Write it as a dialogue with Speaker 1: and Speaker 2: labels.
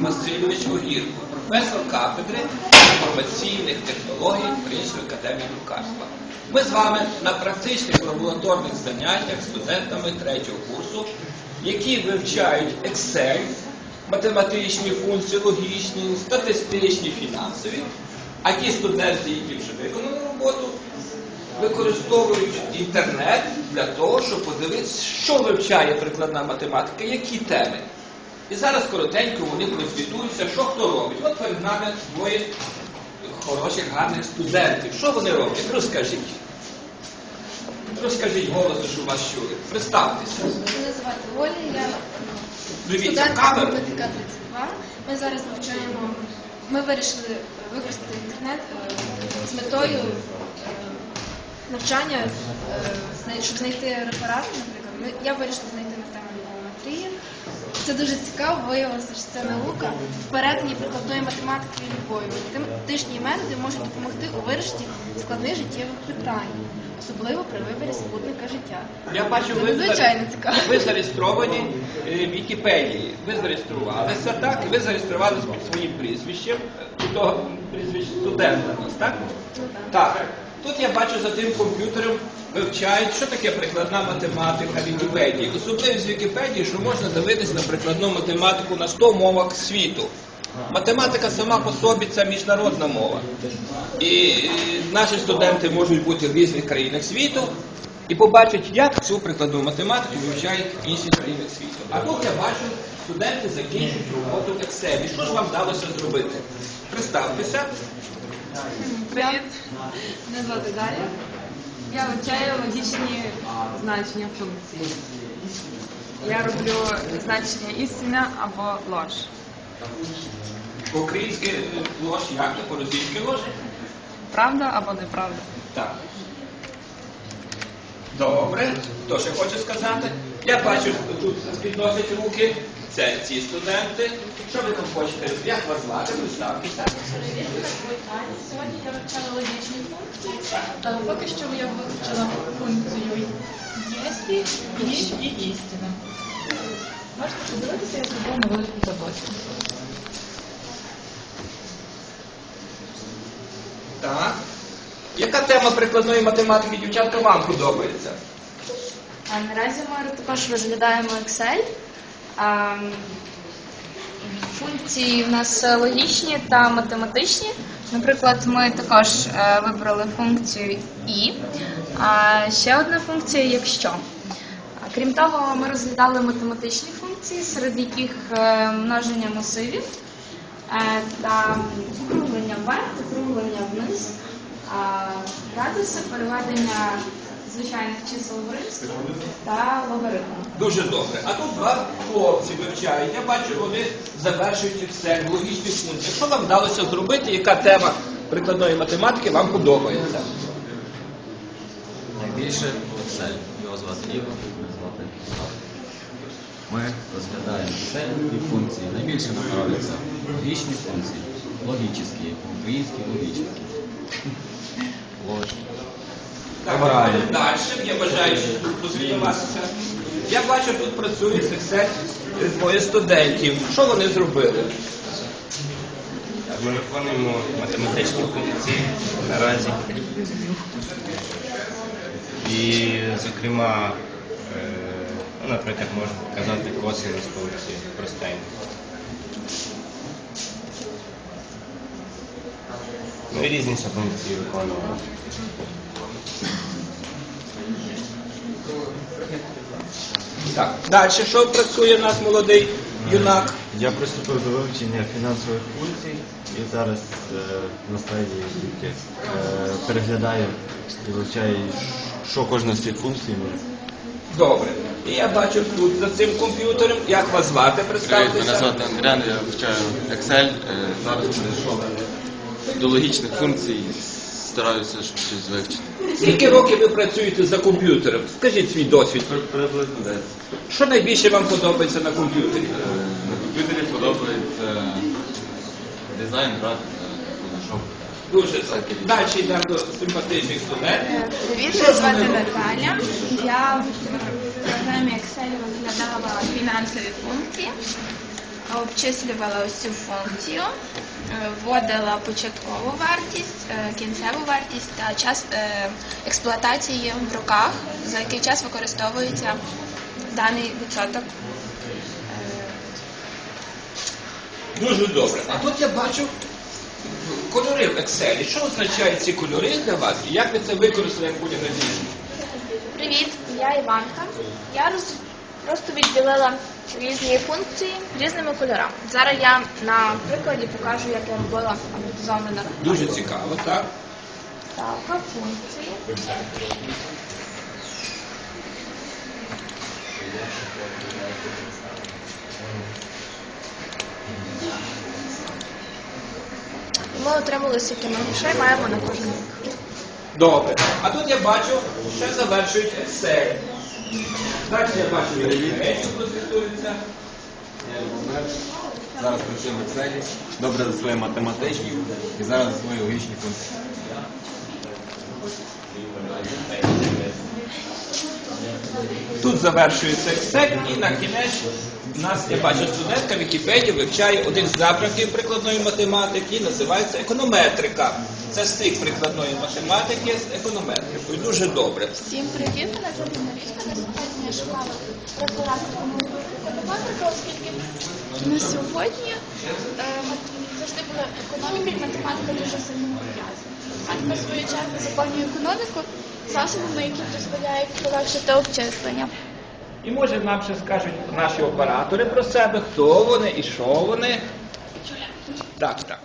Speaker 1: Васильович Огірко, професор кафедри інформаційних технологій Української академії друкарства. Ми з вами на практичних лабораторних заняттях студентами третього курсу, які вивчають Excel, математичні функції, логічні, статистичні, фінансові. А ті студенти, які вже виконали роботу, використовують інтернет для того, щоб подивитися, що вивчає прикладна математика, які теми. І зараз коротенько вони прозвітуються, що хто робить. От перед нами двоє хороших, гарних студентів. Що вони роблять? Розкажіть. Розкажіть голосно, щоб вас чули. Представтеся.
Speaker 2: Мене звати Оля, я
Speaker 1: Дивіться,
Speaker 2: студент
Speaker 1: камеру.
Speaker 2: математика 32. Ми зараз вивчаємо, ми вирішили використати інтернет е, з метою е, навчання, е, знай- щоб знайти реферати, наприклад. Ми, я вирішила знайти. Це дуже цікаво, виявилося, що це наука в перетині прикладної математики і любові. Математичні методи можуть допомогти у вирішенні складних життєвих питань, особливо при виборі спутника життя.
Speaker 1: Я бачу,
Speaker 2: Це
Speaker 1: ви,
Speaker 2: надзвичайно цікаво.
Speaker 1: ви зареєстровані е, в Вікіпедії. Ви зареєструвалися, так? Ви зареєструвалися під своїм прізвищем, е, того прізвище студента у нас, так? Так. Тут я бачу за тим комп'ютером вивчають, що таке прикладна математика Вікіпедії. Особливість Вікіпедії, що можна дивитися на прикладну математику на 100 мовах світу. Математика сама по собі це міжнародна мова. І наші студенти можуть бути в різних країнах світу і побачать, як цю прикладну математику вивчають інші країни світу. А тут я бачу, студенти закінчують роботу в Excel. Що ж вам вдалося зробити? Представтеся.
Speaker 3: Привіт, мене звати Дар'я. Я вивчаю логічні значення функцій. Я роблю значення істина або ложь.
Speaker 1: По-українськи е, лож, як це? По-російськи лож?
Speaker 3: Правда або неправда?
Speaker 1: Так. Добре. Хто ще хоче сказати? Я бачу, тут підносять руки. Це ці студенти. Що ви там хочете? Як вас звати? Представтеся.
Speaker 4: Сьогодні я вивчала логічні функції. Поки що я вивчила функцію єсті, ніж і істина. Можете подивитися, я зробила невеличку задачку.
Speaker 1: Так. Яка тема прикладної математики, дівчатка, вам подобається?
Speaker 2: А наразі ми також розглядаємо Excel. Функції в нас логічні та математичні. Наприклад, ми також е, вибрали функцію і. А ще одна функція якщо. Крім того, ми розглядали математичні функції, серед яких е, множення масивів е, та округлення вверх, округлення вниз, градуси, переведення звичайних чисел в та логарифм.
Speaker 1: Дуже добре. А тут два хлопці вивчають. Я бачу, вони завершують все, логічні функції. Що вам вдалося зробити? Яка тема прикладної математики вам подобається?
Speaker 5: Найбільше Excel. Його звати Ігор, мене звати. Ми розглядаємо Excel і функції. Найбільше нам подобаються логічні функції, логічні, українські логічні. Ложні.
Speaker 1: Так, далі. Бажаючі тут розвиватися. Я бачу, тут з Excel двоє студентів. Що вони зробили?
Speaker 6: Ми виконуємо математичні функції наразі. І, зокрема, е, ну, наприклад, можна показати косинус функції простенько. Ну і різні функції виконуємо.
Speaker 1: Так. Далі, що працює наш молодий юнак?
Speaker 7: Я приступив до вивчення фінансових функцій і зараз е, на стадії тільки е, переглядаю і вивчаю, що кожна з цих функцій може.
Speaker 1: Добре. І я бачу тут за цим комп'ютером, як вас звати,
Speaker 8: Привіт, мене
Speaker 1: представтеся.
Speaker 8: звати Андріан, я вивчаю Excel. Е, Зараз перейшов до логічних функцій, стараюся щось вивчити.
Speaker 1: Скільки років ви працюєте за комп'ютером? Скажіть свій досвід.
Speaker 8: Приблизно десь.
Speaker 1: Що найбільше вам подобається на комп'ютері?
Speaker 8: На комп'ютері подобається дизайн, графіка, фотошоп.
Speaker 1: Дуже добре. Далі йдемо до симпатичних студентів.
Speaker 9: Привіт, мене звати Наталя. Я в програмі Excel розглядала фінансові функції.
Speaker 2: Обчислювала ось цю функцію, е, вводила початкову вартість, е, кінцеву вартість та час е, експлуатації в роках, за який час використовується даний відсоток.
Speaker 1: Дуже добре. А тут я бачу кольори в Excel. Що означають ці кольори для вас? І як ви це використали, як буде надійсно?
Speaker 2: Привіт, я Іванка. Я роз... просто відділила різні функції різними кольорами. Зараз я на прикладі покажу, як я робила амортизований на
Speaker 1: Дуже цікаво, так?
Speaker 2: ставка функції. Ми отримали скільки ми грошей маємо на кожен рік.
Speaker 1: Добре. А тут я бачу, ще завершують Excel. Далі я бачу, як речі.
Speaker 5: Зараз працюємо в Excel, добре свої математичні і зараз засвоюємо логічні функції.
Speaker 1: Тут завершується Excel і на кінець у нас, я бачу, студентка Вікіпедія вивчає один з напрямків прикладної математики, називається економетрика. Це стик прикладної математики з економетрикою. Дуже добре.
Speaker 9: Всім привіт, мене звати Марічка. На сьогодні я шукала реферат економетрику, оскільки на сьогодні е, завжди була економіка і математика дуже сильно пов'язані. Математика в свою чергу заповнює економіку засобами, які дозволяють полегшити обчислення.
Speaker 1: І може нам ще скажуть наші оператори про себе, хто вони і що вони. Так, так.